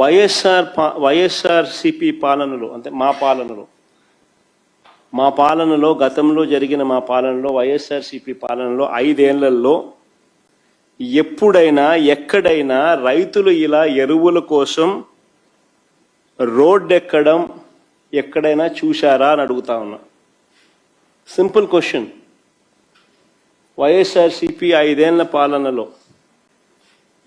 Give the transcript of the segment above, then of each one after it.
వైఎస్ఆర్ పా- వైఎస్ఆర్సిపి పాలనలో అంటే మా పాలనలో మా పాలనలో గతంలో జరిగిన మా పాలనలో వైఎస్ఆర్సిపి పాలనలో ఐదేళ్ళలో ఎప్పుడైనా ఎక్కడైనా రైతులు ఇలా ఎరువుల కోసం రోడ్ ఎక్కడం ఎక్కడైనా చూశారా అని అడుగుతా ఉన్నా. Simple question. వైఎస్ఆర్సిపి ఐదేళ్ళ పాలనలో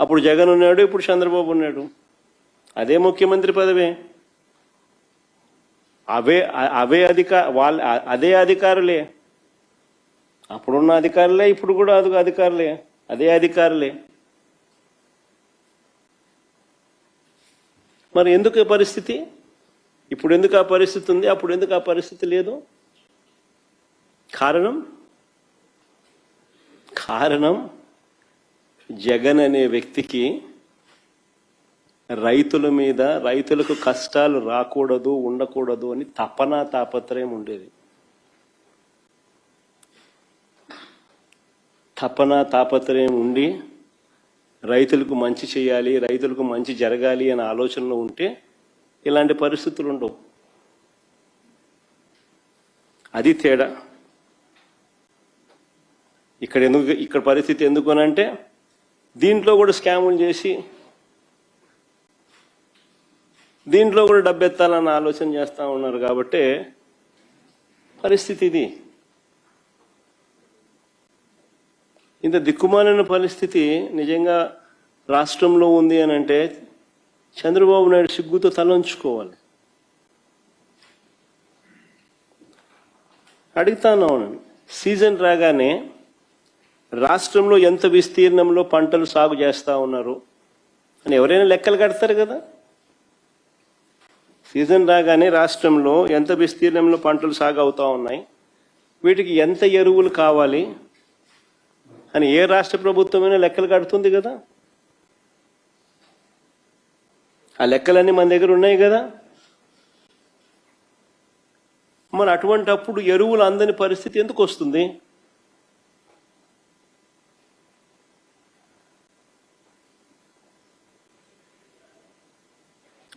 అప్పుడు జగన్ ఉన్నాడు ఇప్పుడు చంద్రబాబు ఉన్నాడు. అదే ముఖ్యమంత్రి పదవే. అవే అవే అధికార వాళ్ళ అదే అధికారులే. అప్పుడున్న అధికారులే ఇప్పుడు కూడా అది అధికారులే. అదే అధికారులే. మరి ఎందుకు పరిస్థితి? ఇప్పుడు ఎందుకు ఆ పరిస్థితి ఉంది? అప్పుడు ఎందుకు ఆ పరిస్థితి లేదు? కారణం? కారణం? జగన్ అనే వ్యక్తికి రైతుల మీద రైతులకు కష్టాలు రాకూడదు ఉండకూడదు అని తపన తాపత్రయం ఉండేది. తపన తాపత్రయం ఉండి రైతులకు మంచి చేయాలి రైతులకు మంచి జరగాలి అనే ఆలోచనలో ఉంటే ఇలాంటి పరిస్థితులు ఉండవు. అది తేడా. ఇక్కడ ఎందుకు ఇక్కడ పరిస్థితి ఎందుకు అని అంటే దీంట్లో కూడా స్కాములు చేసి దీంట్లో కూడా డబ్బెత్తాలన్న ఆలోచన చేస్తూ ఉన్నారు కాబట్టి పరిస్థితి ఇది. ఇంత దిక్కుమాలిన పరిస్థితి నిజంగా రాష్ట్రంలో ఉంది అని అంటే చంద్రబాబు నాయుడు సిగ్గుతో తలంచుకోవాలి. అడుగుతాను అవునండి సీజన్ రాగానే రాష్ట్రంలో ఎంత విస్తీర్ణంలో పంటలు సాగు చేస్తూ ఉన్నారు అని ఎవరైనా లెక్కలు కడతారు కదా? సీజన్ రాగానే రాష్ట్రంలో ఎంత విస్తీర్ణంలో పంటలు సాగు అవుతూ ఉన్నాయి? వీటికి ఎంత ఎరువులు కావాలి? అని ఏ రాష్ట్ర ప్రభుత్వమైనా లెక్కలు కడుతుంది కదా? ఆ లెక్కలన్నీ మన దగ్గర ఉన్నాయి కదా? మరి అటువంటి అప్పుడు ఎరువులు అందని పరిస్థితి ఎందుకు వస్తుంది?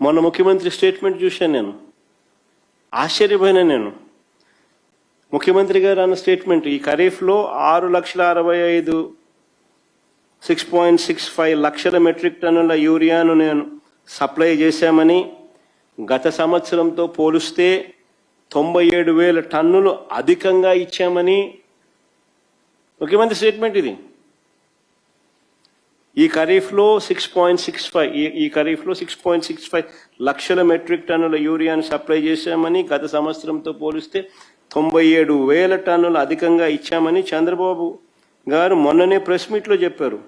మొన్న ముఖ్యమంత్రి స్టేట్మెంట్ చూశాను నేను. ఆశ్చర్యపోయినా నేను. ముఖ్యమంత్రి గారు అన్న స్టేట్మెంట్ ఈ ఖరీఫ్లో ఆరు లక్షల అరవై ఐదు సిక్స్ పాయింట్ సిక్స్ ఫైవ్ లక్షల మెట్రిక్ టన్నుల యూరియాను నేను సప్లై చేశామని గత సంవత్సరంతో పోలిస్తే తొంభై ఏడు వేల టన్నులు అధికంగా ఇచ్చామని ముఖ్యమంత్రి స్టేట్మెంట్ ఇది. ఈ ఖరీఫ్లో సిక్స్ పాయింట్ సిక్స్ ఫైవ్ ఈ ఖరీఫ్లో సిక్స్ పాయింట్ సిక్స్ ఫైవ్ లక్షల మెట్రిక్ టన్నుల యూరియాను సప్లై చేశామని గత సంవత్సరంతో పోలిస్తే తొంభై ఏడు వేల టన్నులు అధికంగా ఇచ్చామని చంద్రబాబు గారు మొన్ననే ప్రెస్ మీట్లో చెప్పారు